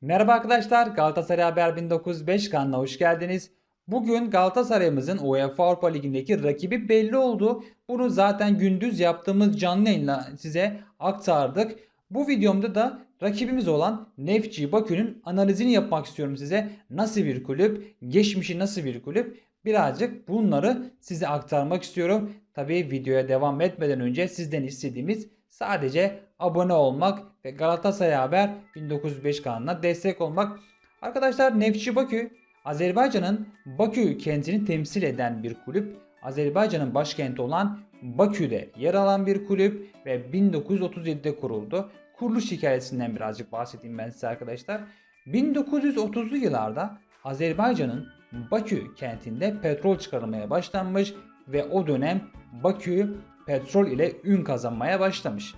Merhaba arkadaşlar, Galatasaray Haber 1905 kanalına hoş geldiniz. Bugün Galatasaray'ımızın UEFA Avrupa Ligi'ndeki rakibi belli oldu. Bunu zaten gündüz yaptığımız canlı yayınla size aktardık. Bu videomda da rakibimiz olan Nefçi Bakü'nün analizini yapmak istiyorum size. Nasıl bir kulüp, geçmişi nasıl bir kulüp birazcık bunları size aktarmak istiyorum. Tabii videoya devam etmeden önce sizden istediğimiz sadece abone olmak ve Galatasaray Haber 1905 kanalına destek olmak. Arkadaşlar Nefçi Bakü Azerbaycan'ın Bakü kentini temsil eden bir kulüp. Azerbaycan'ın başkenti olan Bakü'de yer alan bir kulüp ve 1937'de kuruldu. Kuruluş hikayesinden birazcık bahsedeyim ben size arkadaşlar. 1930'lu yıllarda Azerbaycan'ın Bakü kentinde petrol çıkarılmaya başlanmış ve o dönem Bakü petrol ile ün kazanmaya başlamış.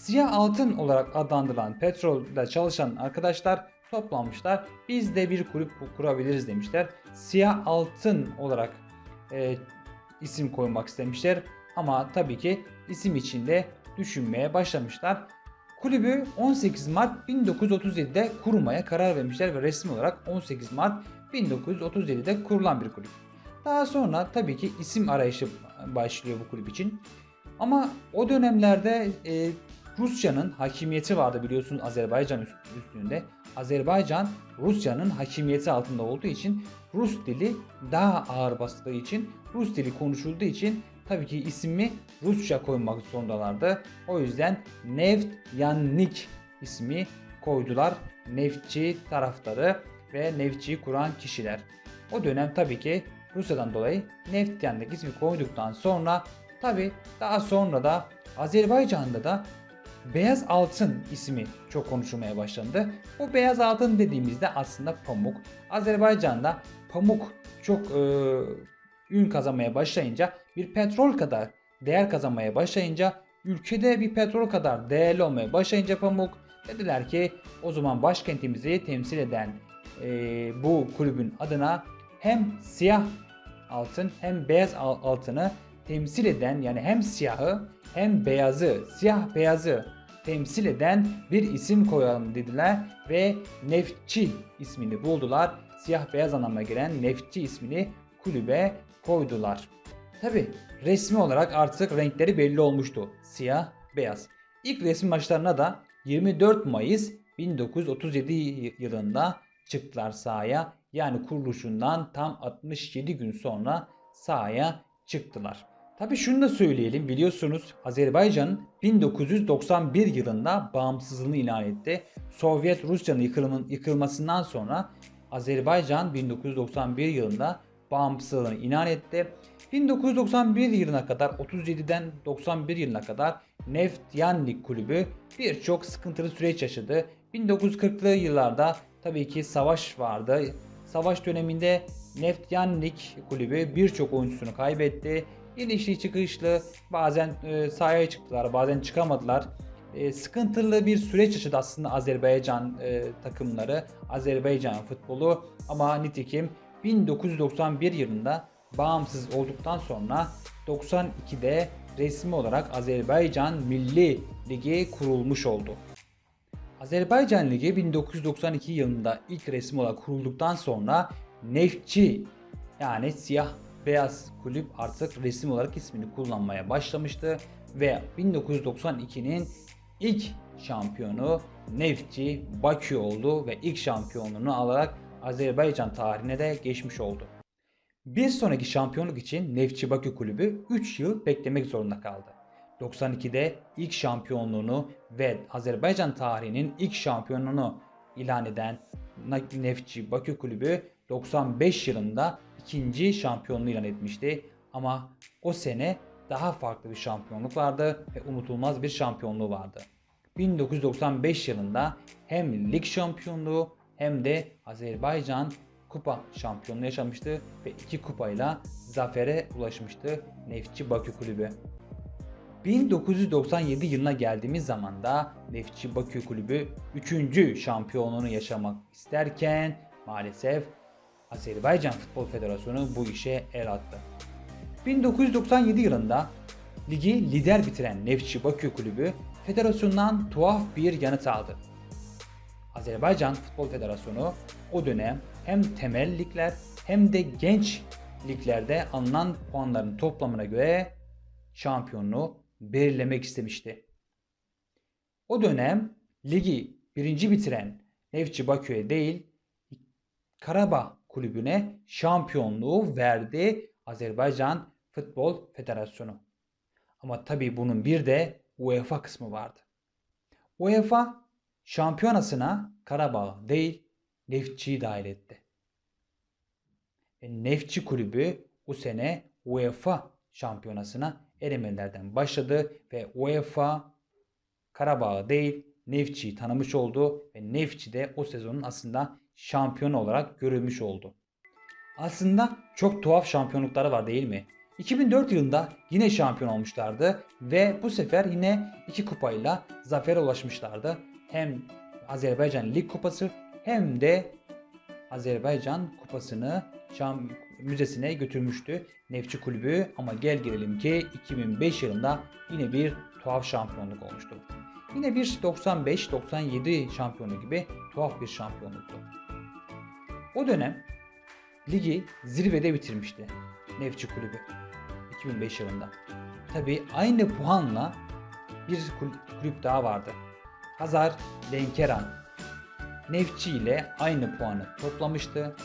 Siyah altın olarak adlandırılan petrolde çalışan arkadaşlar toplanmışlar. Biz de bir kulüp kurabiliriz demişler. Siyah altın olarak e, isim koymak istemişler. Ama tabii ki isim içinde düşünmeye başlamışlar. Kulübü 18 Mart 1937'de kurmaya karar vermişler ve resmi olarak 18 Mart 1937'de kurulan bir kulüp. Daha sonra tabii ki isim arayışı başlıyor bu kulüp için. Ama o dönemlerde e, Rusya'nın hakimiyeti vardı biliyorsunuz Azerbaycan üstünde. Azerbaycan Rusya'nın hakimiyeti altında olduğu için Rus dili daha ağır bastığı için Rus dili konuşulduğu için tabii ki ismi Rusça koymak zorundalardı. O yüzden Neft Yannik ismi koydular. Neftçi taraftarı ve Neftçiyi kuran kişiler. O dönem tabii ki Rusya'dan dolayı Neft Yannik ismi koyduktan sonra tabii daha sonra da Azerbaycan'da da Beyaz altın ismi çok konuşulmaya başlandı. Bu beyaz altın dediğimizde aslında pamuk. Azerbaycan'da pamuk çok e, ün kazanmaya başlayınca bir petrol kadar değer kazanmaya başlayınca ülkede bir petrol kadar değerli olmaya başlayınca pamuk dediler ki o zaman başkentimizi temsil eden e, bu kulübün adına hem siyah altın hem beyaz altını temsil eden yani hem siyahı hem beyazı, siyah beyazı temsil eden bir isim koyalım dediler ve Neftçi ismini buldular. Siyah beyaz anlamına gelen Neftçi ismini kulübe koydular. Tabi resmi olarak artık renkleri belli olmuştu. Siyah, beyaz. İlk resmi maçlarına da 24 Mayıs 1937 yılında çıktılar sahaya. Yani kuruluşundan tam 67 gün sonra sahaya çıktılar. Tabi şunu da söyleyelim biliyorsunuz Azerbaycan 1991 yılında bağımsızlığını ilan etti. Sovyet Rusya'nın yıkılmasından sonra Azerbaycan 1991 yılında bağımsızlığını ilan etti. 1991 yılına kadar 37'den 91 yılına kadar Neftyanlik kulübü birçok sıkıntılı süreç yaşadı. 1940'lı yıllarda tabii ki savaş vardı. Savaş döneminde Neftyanlik kulübü birçok oyuncusunu kaybetti inişli çıkışlı bazen e, sahaya çıktılar bazen çıkamadılar. E, sıkıntılı bir süreç yaşadı aslında Azerbaycan e, takımları, Azerbaycan futbolu ama nitekim 1991 yılında bağımsız olduktan sonra 92'de resmi olarak Azerbaycan Milli Ligi kurulmuş oldu. Azerbaycan Ligi 1992 yılında ilk resmi olarak kurulduktan sonra Neftçi yani siyah Beyaz Kulüp artık resim olarak ismini kullanmaya başlamıştı ve 1992'nin ilk şampiyonu Neftçi Bakü oldu ve ilk şampiyonluğunu alarak Azerbaycan tarihine de geçmiş oldu. Bir sonraki şampiyonluk için Neftçi Bakü Kulübü 3 yıl beklemek zorunda kaldı. 92'de ilk şampiyonluğunu ve Azerbaycan tarihinin ilk şampiyonluğunu ilan eden Neftçi Bakü Kulübü 95 yılında ikinci şampiyonluğu ilan etmişti. Ama o sene daha farklı bir şampiyonluk vardı ve unutulmaz bir şampiyonluğu vardı. 1995 yılında hem lig şampiyonluğu hem de Azerbaycan kupa şampiyonluğu yaşamıştı ve iki kupayla zafere ulaşmıştı Neftçi Bakü Kulübü. 1997 yılına geldiğimiz zaman da Neftçi Bakü Kulübü 3. şampiyonluğunu yaşamak isterken maalesef Azerbaycan Futbol Federasyonu bu işe el attı. 1997 yılında ligi lider bitiren Neftçi Bakü Kulübü federasyondan tuhaf bir yanıt aldı. Azerbaycan Futbol Federasyonu o dönem hem temel ligler hem de genç liglerde alınan puanların toplamına göre şampiyonluğu belirlemek istemişti. O dönem ligi birinci bitiren Nefçi Bakü'ye değil Karabağ kulübüne şampiyonluğu verdi Azerbaycan Futbol Federasyonu. Ama tabii bunun bir de UEFA kısmı vardı. UEFA şampiyonasına Karabağ değil Neftçi'yi dahil etti. Ve Neftçi kulübü bu sene UEFA şampiyonasına elemelerden başladı ve UEFA Karabağ değil Neftçi'yi tanımış oldu ve Neftçi de o sezonun aslında şampiyon olarak görülmüş oldu. Aslında çok tuhaf şampiyonlukları var değil mi? 2004 yılında yine şampiyon olmuşlardı ve bu sefer yine iki kupayla zafere ulaşmışlardı. Hem Azerbaycan Lig Kupası hem de Azerbaycan Kupası'nı Şam Müzesi'ne götürmüştü Nefçi Kulübü ama gel gelelim ki 2005 yılında yine bir tuhaf şampiyonluk olmuştu. Yine bir 95-97 şampiyonu gibi tuhaf bir şampiyonluktu. O dönem ligi zirvede bitirmişti Nefçi Kulübü 2005 yılında. Tabi aynı puanla bir kulüp daha vardı. Hazar Lenkeran Nefçi ile aynı puanı toplamıştı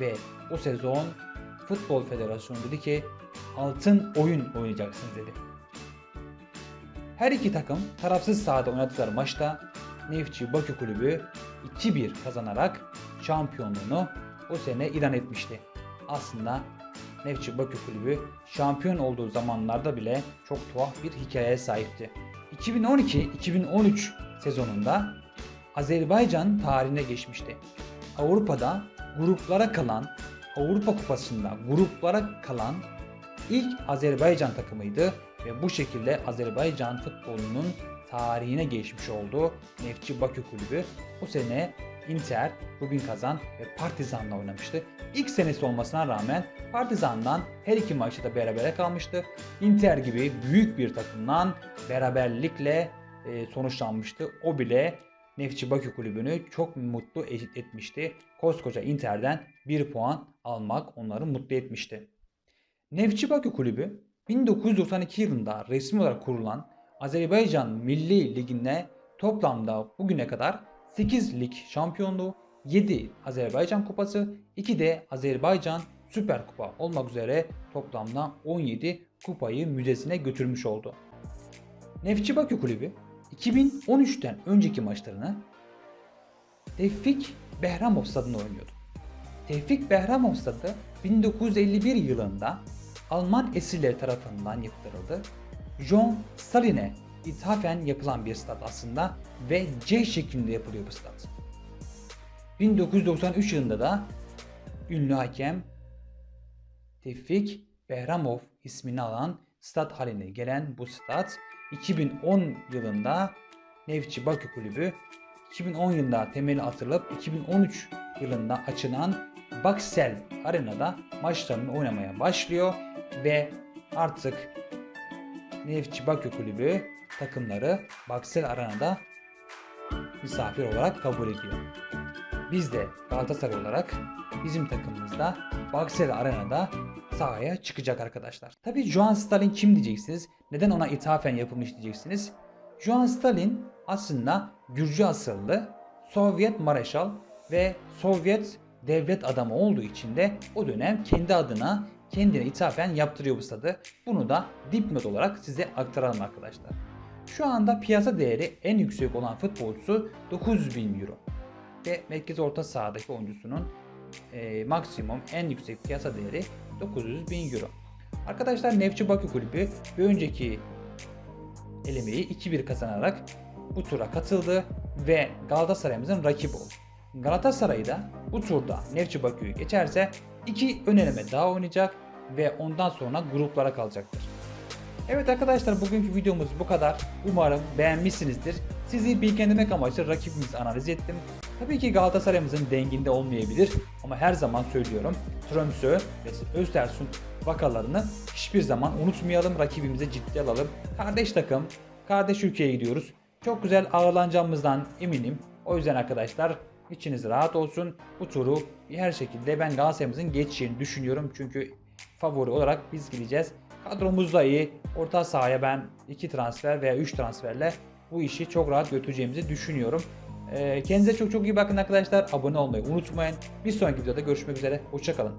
ve o sezon Futbol Federasyonu dedi ki altın oyun oynayacaksınız dedi. Her iki takım tarafsız sahada oynadıkları maçta Nefçi Bakü Kulübü 2-1 kazanarak şampiyonluğunu o sene ilan etmişti. Aslında Nefçi Bakü Kulübü şampiyon olduğu zamanlarda bile çok tuhaf bir hikayeye sahipti. 2012-2013 sezonunda Azerbaycan tarihine geçmişti. Avrupa'da gruplara kalan, Avrupa Kupası'nda gruplara kalan ilk Azerbaycan takımıydı ve bu şekilde Azerbaycan futbolunun tarihine geçmiş oldu Nefçi Bakü Kulübü. Bu sene Inter, Rubin Kazan ve Partizan'la oynamıştı. İlk senesi olmasına rağmen Partizan'dan her iki maçta da berabere kalmıştı. Inter gibi büyük bir takımdan beraberlikle e, sonuçlanmıştı. O bile Nefçi Bakü kulübünü çok mutlu etmişti. Koskoca Inter'den bir puan almak onları mutlu etmişti. Nefçi Bakü kulübü 1992 yılında resmi olarak kurulan Azerbaycan Milli Ligi'ne toplamda bugüne kadar 8 lig şampiyonluğu, 7 Azerbaycan Kupası, 2 de Azerbaycan Süper Kupa olmak üzere toplamda 17 kupayı müzesine götürmüş oldu. Nefçi Bakü Kulübü 2013'ten önceki maçlarını Tevfik Behramov stadında oynuyordu. Tevfik Behramov stadı 1951 yılında Alman esirleri tarafından yaptırıldı. John Stalin'e ithafen yapılan bir stat aslında ve C şeklinde yapılıyor bu stat. 1993 yılında da ünlü hakem Tevfik Behramov ismini alan stat haline gelen bu stat 2010 yılında Nefçi Bakü Kulübü 2010 yılında temeli atılıp 2013 yılında açılan Baksel Arena'da maçlarını oynamaya başlıyor ve artık Nefçi Bakü Kulübü takımları Baksel Arena'da misafir olarak kabul ediyor. Biz de Galatasaray olarak bizim takımımızda Baksel Arena'da sahaya çıkacak arkadaşlar. Tabi Johan Stalin kim diyeceksiniz? Neden ona ithafen yapılmış diyeceksiniz? Johan Stalin aslında Gürcü asıllı Sovyet Mareşal ve Sovyet devlet adamı olduğu için de o dönem kendi adına kendine ithafen yaptırıyor bu stadı. Bunu da dipnot olarak size aktaralım arkadaşlar. Şu anda piyasa değeri en yüksek olan futbolcusu 900 bin euro. Ve merkez orta sahadaki oyuncusunun e, maksimum en yüksek piyasa değeri 900 bin euro. Arkadaşlar Nefçi Bakü Kulübü bir önceki elemeyi 2-1 kazanarak bu tura katıldı ve Galatasaray'ımızın rakibi oldu. Galatasaray da bu turda Nefçi Bakü'yü geçerse iki ön eleme daha oynayacak ve ondan sonra gruplara kalacaktır. Evet arkadaşlar bugünkü videomuz bu kadar. Umarım beğenmişsinizdir. Sizi bilgilendirmek amaçlı rakibimizi analiz ettim. Tabii ki Galatasaray'ımızın denginde olmayabilir ama her zaman söylüyorum Tromsø ve Östersund vakalarını hiçbir zaman unutmayalım. Rakibimize ciddi alalım. Kardeş takım, kardeş ülkeye gidiyoruz. Çok güzel ağırlanacağımızdan eminim. O yüzden arkadaşlar içiniz rahat olsun. Bu turu her şekilde ben Galatasaray'ımızın geçeceğini düşünüyorum. Çünkü favori olarak biz gideceğiz. Kadromuz da iyi. Orta sahaya ben 2 transfer veya 3 transferle bu işi çok rahat götüreceğimizi düşünüyorum. Ee, kendinize çok çok iyi bakın arkadaşlar. Abone olmayı unutmayın. Bir sonraki videoda görüşmek üzere. Hoşçakalın.